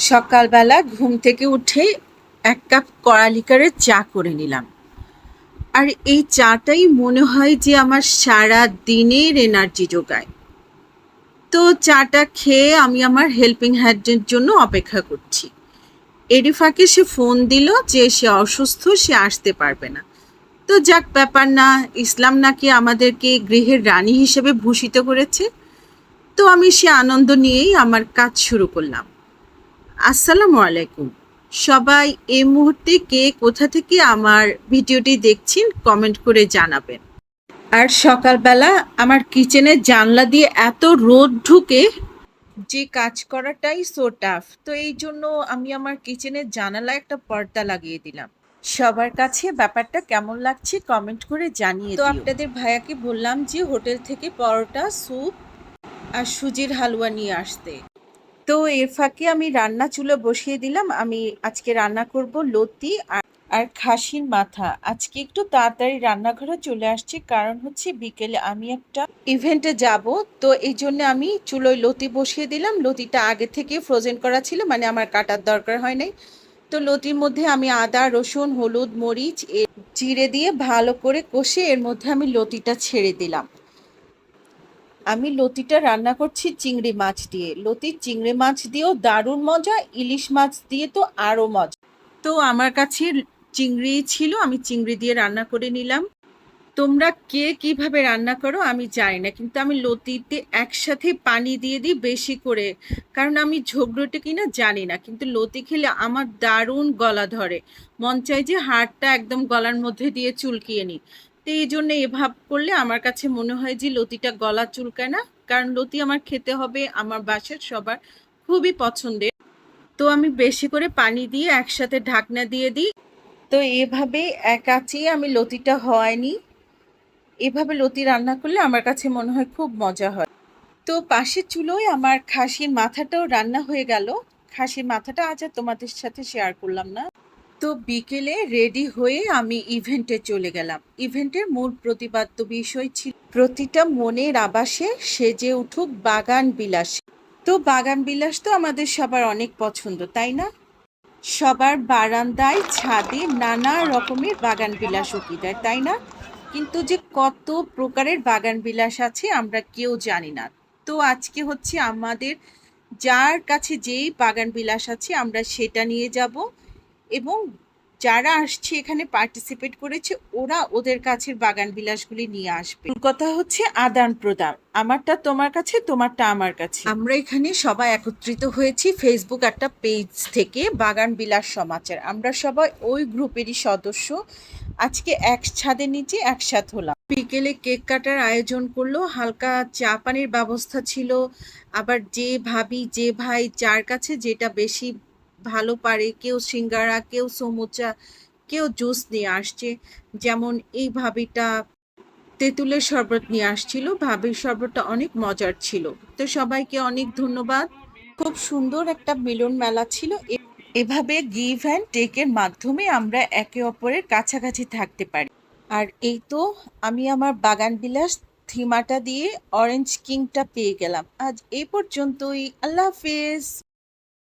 সকালবেলা ঘুম থেকে উঠেই এক কাপ কড়ালিকারের চা করে নিলাম। আর এই চাটাই মনে হয় যে আমার সারা দিনের এনার্জি যোগায়। তো চাটা খেয়ে আমি আমার হেল্পিং হ্যান্ডের জন্য অপেক্ষা করছি। এরই ফাঁকে সে ফোন দিল যে সে অসুস্থ, সে আসতে পারবে না। তো যাক, ব্যাপার না, ইসলাম নাকি আমাদেরকে গৃহের রানী হিসেবে ভূষিত করেছে। তো আমি সে আনন্দ নিয়েই আমার কাজ শুরু করলাম। আসসালামু আলাইকুম। সবাই এই মুহূর্তে কে কোথা থেকে আমার ভিডিওটি দেখছেন কমেন্ট করে জানাবেন। আর সকালবেলা আমার কিচেনের জানলা দিয়ে এত রোদ ঢুকে যে কাজ করাটাই সো টাফ তো এই জন্য আমি আমার কিচেনের জানালায় একটা পর্দা লাগিয়ে দিলাম। সবার কাছে ব্যাপারটা কেমন লাগছে কমেন্ট করে জানিয়ে তো আপনাদের ভাইয়াকে বললাম যে হোটেল থেকে পরোটা স্যুপ আর সুজির হালুয়া নিয়ে আসতে। তো এর ফাঁকে আমি রান্না চুলো বসিয়ে দিলাম। আমি আজকে রান্না করব লতি আর আর খাসির মাথা। আজকে একটু তাড়াতাড়ি রান্নাঘরে চলে আসছি, কারণ হচ্ছে বিকেলে আমি একটা ইভেন্টে যাব। তো এই জন্য আমি চুলোয় লতি বসিয়ে দিলাম। লতিটা আগে থেকে ফ্রোজেন করা ছিল মানে আমার কাটার দরকার হয় নাই। তো লতির মধ্যে আমি আদা, রসুন, হলুদ, মরিচ জিরে দিয়ে ভালো করে কষে এর মধ্যে আমি লতিটা ছেড়ে দিলাম। আমি লতিটা রান্না করছি চিংড়ি মাছ দিয়ে। লতির চিংড়ি মাছ দিয়েও দারুণ মজা, ইলিশ মাছ দিয়ে তো আরও মজা। তো আমার কাছে চিংড়ি ছিল, আমি চিংড়ি দিয়ে রান্না করে নিলাম। তোমরা কে কীভাবে রান্না করো আমি জানি না, কিন্তু আমি লতিতে একসাথে পানি দিয়ে দিই বেশি করে, কারণ আমি ঝগড়োটে কিনা জানি না, কিন্তু লতি খেলে আমার দারুণ গলা ধরে। মন চাই যে হাড়টা একদম গলার মধ্যে দিয়ে চুলকিয়ে নিই। তো এই জন্য এভাব করলে আমার কাছে মনে হয় যে লতিটা গলা চুলকায় না। কারণ লতি আমার খেতে হবে, আমার বাসার সবার খুবই পছন্দের। তো আমি বেশি করে পানি দিয়ে একসাথে ঢাকনা দিয়ে দিই। তো এভাবে একাচেই আমি লতিটা হয়নি এভাবে লতি রান্না করলে আমার কাছে মনে হয় খুব মজা হয়। তো পাশের চুলোয় আমার খাসির মাথাটাও রান্না হয়ে গেল। খাসির মাথাটা আজ আর তোমাদের সাথে শেয়ার করলাম না। তো বিকেলে রেডি হয়ে আমি ইভেন্টে চলে গেলাম। ইভেন্টের মূল প্রতিপাদ্য বিষয় ছিল প্রতিটা মনের আবাসে সেজে উঠুক বাগান বিলাস। তো বাগান বিলাস তো আমাদের সবার অনেক পছন্দ, তাই না? সবার বারান্দায় ছাদে নানা রকমের বাগান বিলাস উঁকি দেয় তাই না? কিন্তু যে কত প্রকারের বাগান বিলাস আছে আমরা কেউ জানি না। তো আজকে হচ্ছে আমাদের যার কাছে যেই বাগান বিলাস আছে আমরা সেটা নিয়ে যাব। এবং যারা আসছে এখানে পার্টিসিপেট করেছে, ওরা ওদের কাছের বাগান বিলাসগুলি নিয়ে আসবে। কথা হচ্ছে আদান প্রদান। আমারটা তোমার কাছে, তোমারটা আমার কাছে। আমরা এখানে সবাই একত্রিত হয়েছি ফেসবুক একটা পেজ থেকে, বাগান বিলাস সমাচার। আমরা সবাই ওই গ্রুপেরই সদস্য। আজকে এক ছাদের নিচে একসাথ হলাম। বিকেলে কেক কাটার আয়োজন করল, হালকা চা পানির ব্যবস্থা ছিল। আবার যে ভাবি, যে ভাই, যার কাছে যেটা বেশি ভালো পারে, কেউ সিঙ্গারা, কেউ সমুচা, কেউ জুস নিয়ে আসছে। যেমন এই ভাবিটা তেঁতুলের শরবত নিয়ে আসছিল। ভাবির শরবতটা অনেক মজার ছিল। তো সবাইকে অনেক ধন্যবাদ। খুব সুন্দর একটা মিলন মেলা ছিল। এভাবে গিভ অ্যান্ড টেকের মাধ্যমে আমরা একে অপরের কাছাকাছি থাকতে পারি। আর এই তো আমি আমার বাগান বিলাস থিমাটা দিয়ে অরেঞ্জ কিংটা পেয়ে গেলাম। আজ এই পর্যন্তই। আল্লাহ হাফেজ।